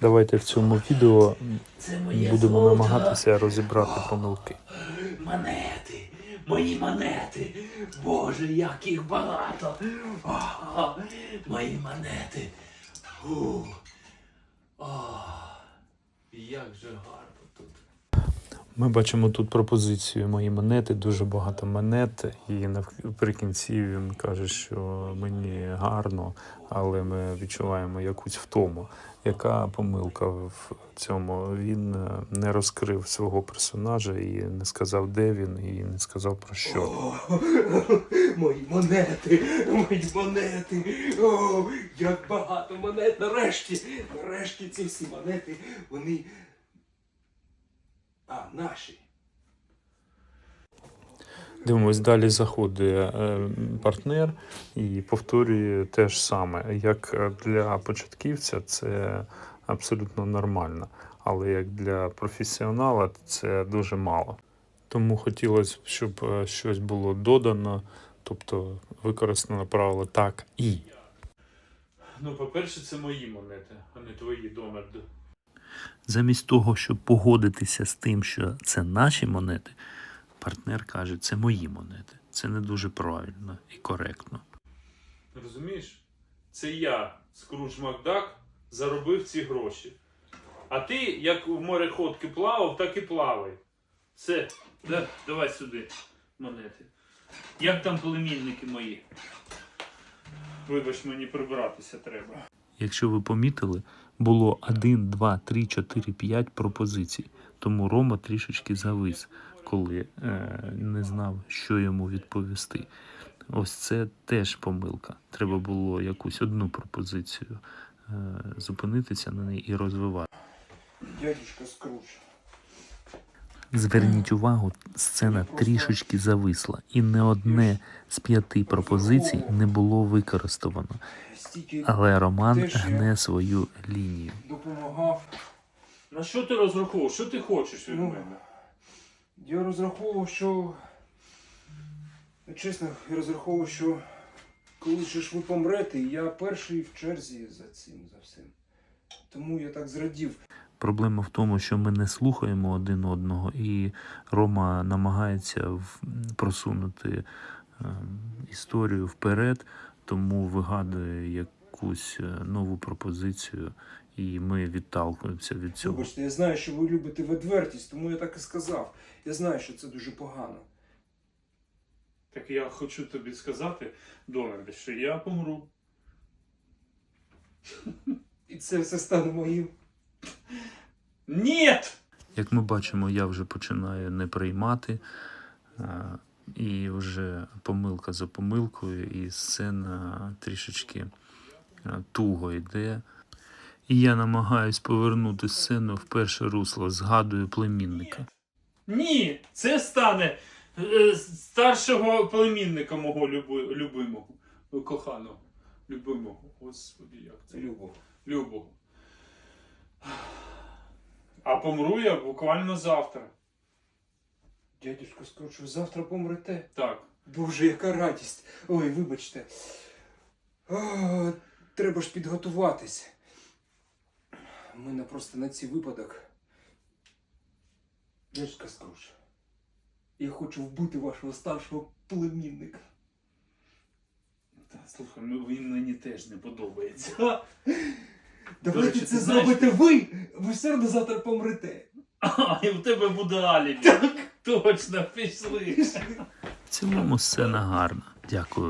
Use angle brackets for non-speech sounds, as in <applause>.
Давайте в цьому відео будемо золото. намагатися розібрати помилки. Монети, мої монети. Боже, як їх багато. О, мої монети. Фу. О, як же гарно тут. Ми бачимо тут пропозицію мої монети, дуже багато монет, і наприкінці він каже, що мені гарно, але ми відчуваємо якусь втому. Яка помилка в цьому? Він е, не розкрив свого персонажа і не сказав, де він, і не сказав про що. О, мої монети, мої монети. О, як багато монет. Нарешті, нарешті ці всі монети, вони. Наші. Дивимось, далі заходить е, партнер і повторює те ж саме. Як для початківця це абсолютно нормально, але як для професіонала це дуже мало. Тому хотілося б, щоб е, щось було додано, тобто використано правило так і. Ну, по-перше, це мої монети, а не твої Дональд. Замість того, щоб погодитися з тим, що це наші монети, партнер каже, це мої монети. Це не дуже правильно і коректно. Розумієш? Це я, Скрудж Макдак, заробив ці гроші. А ти, як в мореходки плавав, так і плавай. Все, да, давай сюди монети. Як там племінники мої? Вибач, мені прибиратися треба. Якщо ви помітили, було 1, 2, 3, 4, 5 пропозицій. Тому Рома трішечки завис, коли е, не знав, що йому відповісти. Ось це теж помилка. Треба було якусь одну пропозицію е, зупинитися на неї і розвивати. Дядюшка Скрудж. Зверніть увагу, сцена трішечки зависла, і не одне з п'яти пропозицій не було використано. Стільки Але Роман гне свою лінію. допомагав. На що ти розраховував? Що ти хочеш від Ну, мене? Я розраховував, що. Чесно, я розраховував, що коли ж ви помрете, я перший в черзі за цим, за всім. Тому я так зрадів. Проблема в тому, що ми не слухаємо один одного, і Рома намагається просунути е, історію вперед, тому вигадує якусь е, нову пропозицію, і ми відталкуємося від цього. Вибачте, я знаю, що ви любите відвертість, тому я так і сказав. Я знаю, що це дуже погано. Так я хочу тобі сказати, Дональд, що я помру. І це все стане моїм. Ні! Як ми бачимо, я вже починаю не приймати, і вже помилка за помилкою, і сцена трішечки туго йде. І я намагаюсь повернути сцену в перше русло, згадую племінника. Ні, це стане е, старшого племінника мого люби, любимого, коханого, любимого. Господи, як це? Любов. Любого. А помру я буквально завтра. Дядюшко, скажу, що завтра помрете. Так. Боже, яка радість. Ой, вибачте. О, треба ж підготуватись. У мене просто на цей випадок. Дядька Скруч. Я хочу вбити вашого старшого племінника. Та, слухай, ну він мені теж не подобається. <laughs> Давайте речі, це ти знаєш- зробите ви! Ви все одно завтра помрете. А, і в тебе буде алібі. Точно, пішли. В цілому сцена гарна. Дякую.